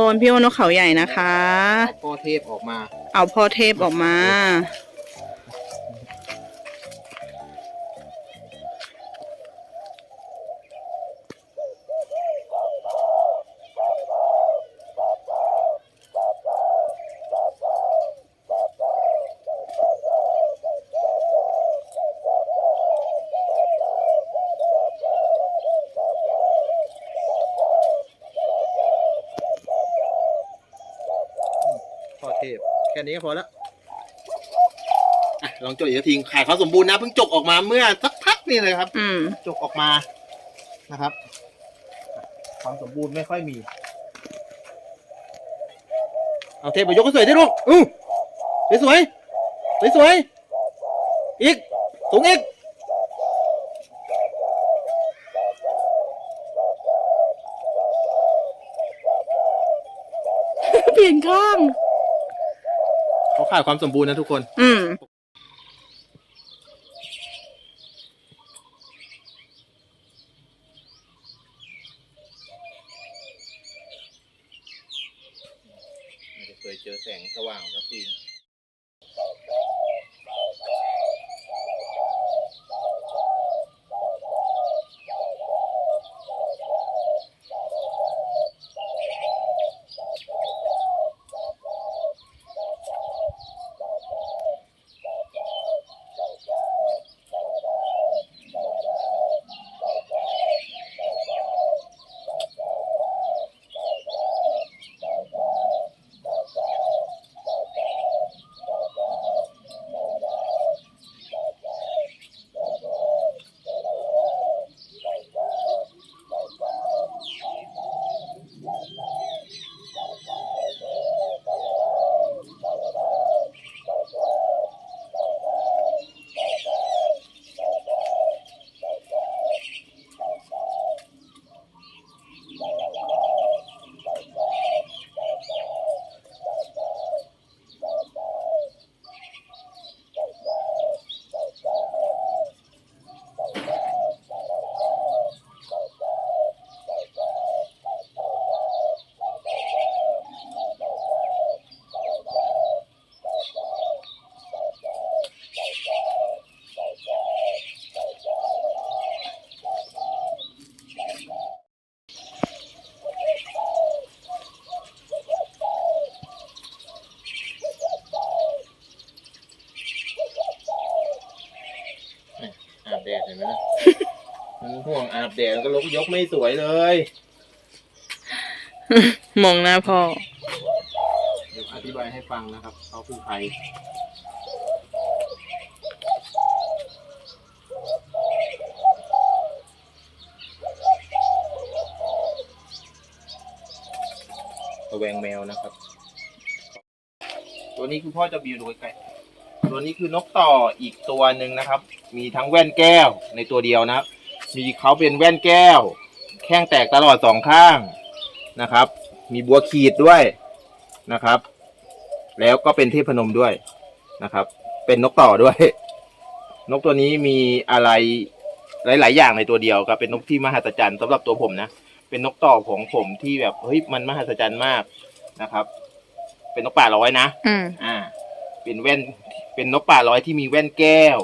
โอนพี่โอนกเขาใหญ่นะคะเอาพ่อเทพออกมา เอาพ่อเทพออกมา ค่นี้ก็พอแล้วอะลองจดอีกทีไข่เขาสมบูรณ์นะเพิ่งจกออกมาเมื่อสักพักนี่เลยครับ อืม จกออกมานะครับ ความสมบูรณ์ไม่ค่อยมี เอาเทปไปยกก็สวยได้ลูกอือสวยสวยสวยๆอีกสูงอีกเปลี่ยนข้าง เขาขาดความสมบูรณ์นะทุกคน อืม ไม่ได้เคยเจอแสงสว่างสักที อาบแดดแล้วก็ลกยกไม่สวยเลยมองหน้าพ่อเดี๋ยวอธิบายให้ฟังนะครับเขาคือใครระแวงแมวนะครับ ตัวนี้คุณพ่อจะบิวดูใกล้ๆตัวนี้คือนกต่ออีกตัวหนึ่งนะครับ มีทั้งแว่นแก้วในตัวเดียวนะครับ มีเขาเป็นแว่นแก้ว แข้งแตกตลอดสองข้างนะครับ มีบัวขีดด้วยนะครับ แล้วก็เป็นเทพนมด้วยนะครับ เป็นนกต่อด้วย นกตัวนี้มีอะไรหลาย ๆ อย่างในตัวเดียวครับ เป็นนกที่มหัศจรรย์สำหรับตัวผมนะ เป็นนกต่อของผมที่แบบเฮ้ยมันมหัศจรรย์มากนะครับ เป็นนกป่าร้อยนะอืมอ่า เป็นแว่น เป็นนกป่าร้อยที่มีแว่นแก้ว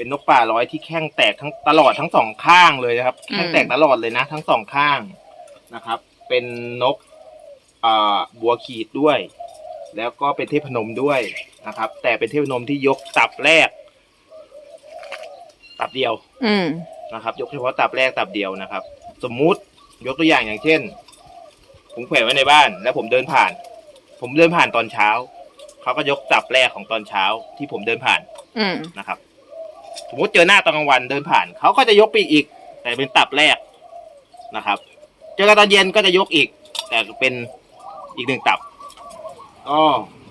เป็นนกป่าร้อยที่แข้งแตกทั้งตลอดทั้งสองข้างเลยนะครับ แข้งแตกตลอดเลยนะ ทั้งสองข้างนะครับ เป็นนกอ่าบัวขีดด้วย แล้วก็เป็นเทพนมด้วยนะครับ แต่เป็นเทพนมที่ยกตับแรก ตับเดียวอืมนะครับ ยกเฉพาะตับแรกตับเดียวนะครับ สมมุติยกตัวอย่างอย่างเช่น ผมแขวนไว้ในบ้าน แล้วผมเดินผ่าน ผมเดินผ่านตอนเช้าเขาก็ยกตับแรกของตอนเช้าที่ผมเดินผ่านอืมนะครับ สมมติเจอหน้าตอนกลางวันเดินผ่านเขาก็จะยกไปอีก แต่เป็นตับแรกนะครับ เจอกันตอนเย็นก็จะยกอีก แต่เป็นอีกหนึ่งตับก็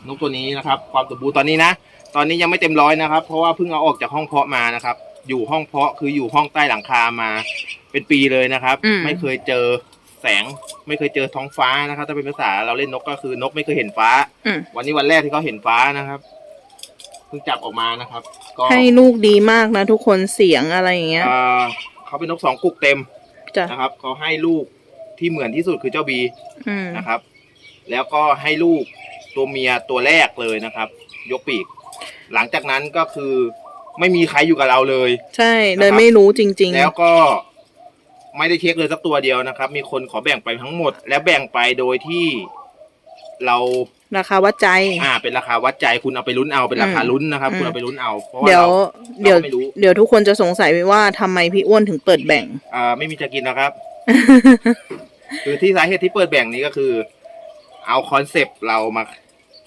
นกตัวนี้นะครับ ความสมบูรณ์ตอนนี้นะ ตอนนี้ยังไม่เต็มร้อยนะครับ เพราะว่าเพิ่งเอาออกจากห้องเพาะมานะครับ อยู่ห้องเพาะคืออยู่ห้องใต้หลังคามา เป็นปีเลยนะครับ อืม ไม่เคยเจอแสง ไม่เคยเจอท้องฟ้านะครับ ถ้าเป็นภาษาเราเล่นนกก็คือนกไม่เคยเห็นฟ้า อืมวันนี้วันแรกที่เขาเห็นฟ้านะครับ เพิ่งจับออกมานะครับ ก็ให้ลูกดีมากนะทุกคนเสียงอะไรอย่างเงี้ยเอ่อเขาเป็นนกสองกุกเต็มจ้ะนะครับเขาให้ลูกที่เหมือนที่สุดคือเจ้าบีอืมนะครับ แล้วก็ให้ลูกตัวเมียตัวแรกเลยนะครับ ยกปีก หลังจากนั้นก็คือไม่มีใครอยู่กับเราเลย ใช่เลยนะครับไม่รู้จริงแล้วก็ไม่ได้เช็คเลยสักตัวเดียวนะครับ มีคนขอแบ่งไปทั้งหมด และแบ่งไปโดยที่เราๆ ราคาวัดใจ อ่า เป็นราคาวัดใจคุณเอาไปลุ้นเอาเป็นราคาลุ้นนะครับอืมคุณเอาไปลุ้นเอาเพราะว่าเดี๋ยวเราเดี๋ยวเราก็ไม่รู้เดี๋ยวทุกคนจะสงสัยว่าทำไมพี่อ้วนถึงเปิดแบ่ง อ่าไม่มีจะกินนะครับ คือที่สาเหตุที่เปิดแบ่งนี้ก็คือ เอาคอนเซปต์เรามา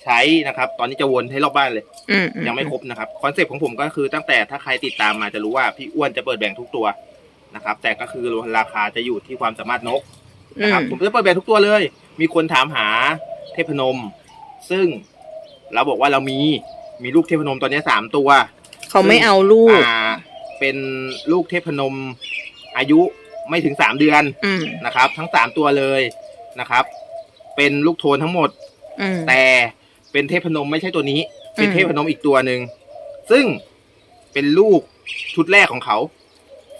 ใช้นะครับ ตอนนี้จะวนให้รอบบ้านเลย อืมยังไม่ครบนะครับคอนเซปต์ของผมก็คือตั้งแต่ถ้าใครติดตามมาจะรู้ว่าพี่อ้วนจะเปิดแบ่งทุกตัวนะครับ แต่ก็คือราคาจะอยู่ที่ความสามารถนกอืนะครับมผมจะเปิดแบ่งทุกตัวเลย มีคนถามหาเทพนม ซึ่งเราบอกว่าเรามีมีลูกเทพนมตอนนี้สามตัว เขาไม่เอาลูก อ่า เป็นลูกเทพนมอายุไม่ถึงสามเดือนอืมนะครับ ทั้งสามตัวเลยนะครับ เป็นลูกโทนทั้งหมด อืม แต่เป็นเทพนมไม่ใช่ตัวนี้ เป็นอืม เทพนมอีกตัวหนึ่งซึ่งเป็นลูกชุดแรกของเขา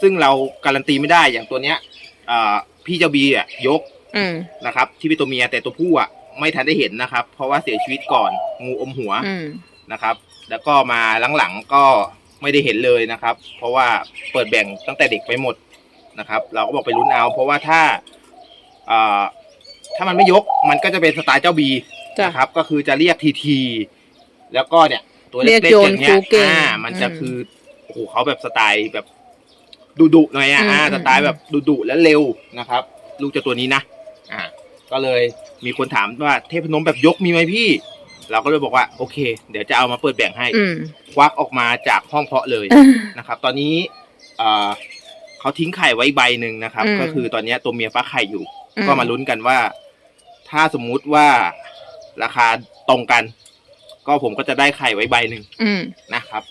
ซึ่งเราการันตีไม่ได้อย่างตัวเนี้ยอ่าพี่เจ้าบีอะยกอืมนะครับ ที่เป็นตัวเมียแต่ตัวผู้อะ ไม่ทันได้เห็นนะครับ เพราะว่าเสียชีวิตก่อนงูอมหัวอืมนะครับ แล้วก็มาหลังๆก็ไม่ได้เห็นเลยนะครับ เพราะว่าเปิดแบ่งตั้งแต่เด็กไปหมดนะครับ เราก็บอกไปลุ้นเอา เพราะว่าถ้าอ่าถ้ามันไม่ยกมันก็จะเป็นสไตล์เจ้าบีจ้ะนะครับ ก็คือจะเรียกทีทีแล้วก็เนี่ย ตัวเรีเล็ยกกๆอย่างเงี้โยยนครูเก่งอ่า มันจะอืมคือโอ้โหเขาแบบสไตล์แบบดุดุๆหน่อยอะอืมอ่าอืมสไตล์แบบดุดุๆและเร็วนะครับ ลูกเจะตัวนี้นะอ่า ก็เลยมีคนถามว่าเทพนมแบบยกมีไหมพี่ เราก็เลยบอกว่า โอเค เดี๋ยวจะเอามาเปิดแบ่งให้ อืม ควักออกมาจากห้องเพาะเลยนะครับ ตอนนี้เอ่อเขาทิ้งไข่ไว้ใบหนึ่งนะครับ อืมก็คือตอนนี้ตัวเมียฟักไข่อยู่ อืม ก็มาลุ้นกันว่า ถ้าสมมุติว่าราคาตรงกัน ก็ผมก็จะได้ไข่ไว้ใบหนึ่งอืม นะครับ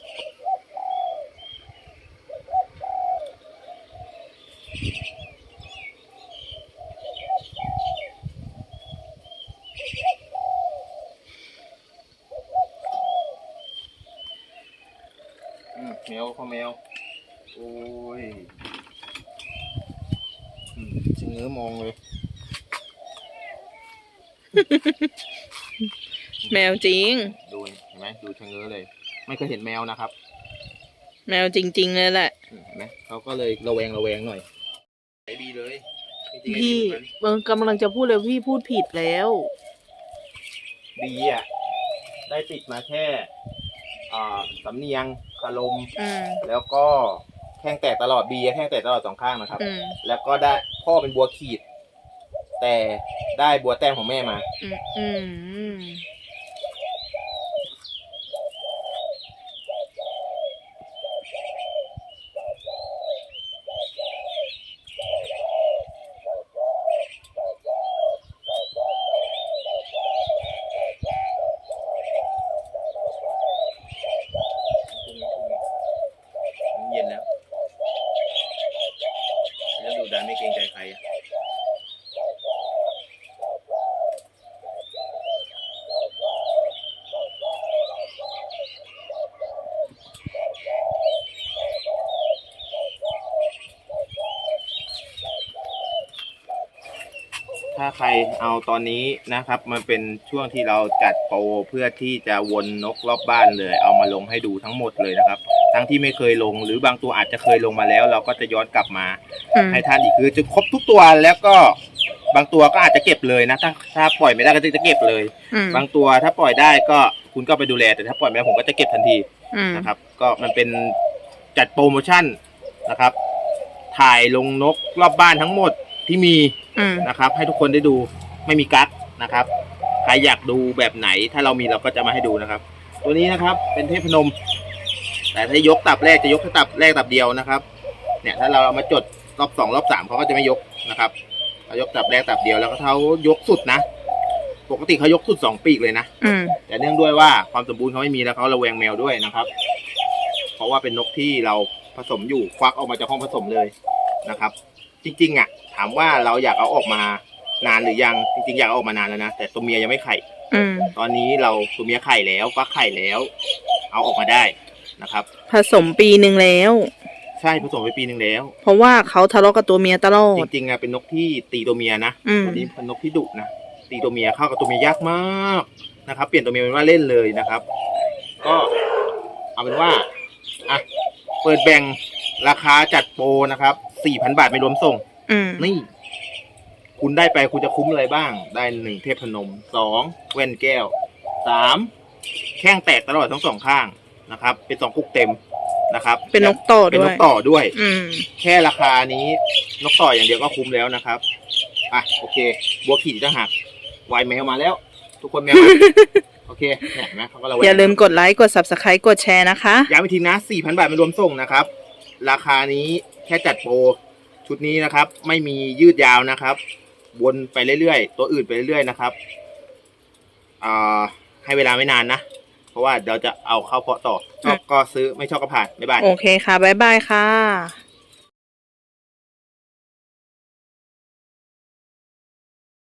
อืมแมวข้อแมว โอ้ยอืมชะเง้อมองเลย แมวจริง ดูเห็นไหมดูชะเง้อเลย ไม่เคยเห็นแมวนะครับ แมวจริง ๆ เลยแหละอืมเห็นไหมเขาก็เลยระแวงระแวงหน่อยไอ้บีเลยจริงๆไอ้พี่บีเหมือนกันเออกำลังจะพูดเลยพี่พูดผิดแล้ว บีอะได้ติดมาแค่อ่าสำเนียง คารมอืมแล้วก็แข้งแตกตลอดบีแข้งแตกตลอดสองข้างนะครับ อืมแล้วก็ได้พ่อเป็นบัวขีด แต่ได้บัวแต้มของแม่มา อืมอืม มันเย็นแล้วแล้วดูดันไม่เกรงใจใครอะ ถ้าใครเอาตอนนี้นะครับ มันเป็นช่วงที่เราจัดโปรเพื่อที่จะวนนกรอบบ้านเลย เอามาลงให้ดูทั้งหมดเลยนะครับ ทั้งที่ไม่เคยลงหรือบางตัวอาจจะเคยลงมาแล้ว เราก็จะย้อนกลับมาอืมให้ท่านอีกคือจะครบทุกตัวแล้วก็บางตัวก็อาจจะเก็บเลยนะถ้าถ้าปล่อยไม่ได้ก็จะเก็บเลยอืมบางตัวถ้าปล่อยได้ก็คุณก็ไปดูแลแต่ถ้าปล่อยไม่ได้ผมก็จะเก็บทันทีอืมนะครับ ก็มันเป็นจัดโปรโมชั่นนะครับ ถ่ายลงนกรอบบ้านทั้งหมด ที่มีอืมนะครับ ให้ทุกคนได้ดูไม่มีกั๊กนะครับ ใครอยากดูแบบไหน ถ้าเรามีเราก็จะมาให้ดูนะครับ ตัวนี้นะครับเป็นเทพนม แต่ถ้ายกตับแรกจะยกแค่ตับแรกตับเดียวนะครับ เนี่ยถ้าเราเอามาจดรอบสองรอบสามเขาก็จะไม่ยกนะครับเขายกตับแรกตับเดียวแล้วก็เขายกสุดนะ ปกติเขายกสุดสองปีกเลยนะ อืมแต่เนื่องด้วยว่าความสมบูรณ์เขาไม่มีแล้วเขาระแวงแมวด้วยนะครับ เพราะว่าเป็นนกที่เราผสมอยู่ควักออกมาจากห้องผสมเลยนะครับ จริงๆอะ ถามว่าเราอยากเอาออกมานานหรือยังจริงๆอยากเอาออกมานานแล้วนะแต่ตัวเมียยังไม่ไข่ อืมตอนนี้เราตัวเมียไข่แล้วฟักไข่แล้ว เอาออกมาได้นะครับ ผสมปีหนึ่งแล้ว ใช่ผสมไปปีหนึ่งแล้ว เพราะว่าเขาทะเลาะกับตัวเมียตลอจด ริงๆอะเป็นนกที่ตีตัวเมียนะอืม ตัวนี้เป็นนกที่ดุนะตีตัวเมียเข้ากับตัวเมียยากมากนะครับ เปลี่ยนตัวเมียเป็นว่าเล่นเลยนะครับ ก็เอาเป็นว่าอะเปิดแบ่งราคาจัดโปรนะครับสี่พันบาทไม่รวมส่ง อืมนี่ คุณได้ไปคุณจะคุ้มอะไรบ้าง ได้หนึ่งเทพนมสองแว่นแก้วสามแข้งแตกตลอดทั้งสองข้างนะครับ เป็นสองกุกเต็มนะครับเป็นนกต่อเป็นด้นวยกต่อด้วย อืม แค่ราคานี้นกต่ออย่างเดียวก็คุ้มแล้วนะครับ อะโอเค บัวขีดจะหักวายแมวมาแล้ว ทุกคนแมวมา โอเคเนี่ยเห็นไหมเขาก็ระแวง อย่าลืมกดไลค์ กด subscribe กดแชร์นะคะ ย้ำอีกทีนะ 4,000 บาทไม่รวมส่งนะครับ ราคานี้แค่จัดโปร ชุดนี้นะครับ ไม่มียืดยาวนะครับ วนไปเรื่อยๆ ตัวอื่นไปเรื่อยๆนะครับอ่าให้เวลาไม่นานนะ เพราะว่าเดี๋ยวจะเอาเข้าเพาะต่อชอบก็ซื้อไม่ชอบก็ผ่านบ๊ายบาย โอเคค่ะ บ๊ายบายค่ะ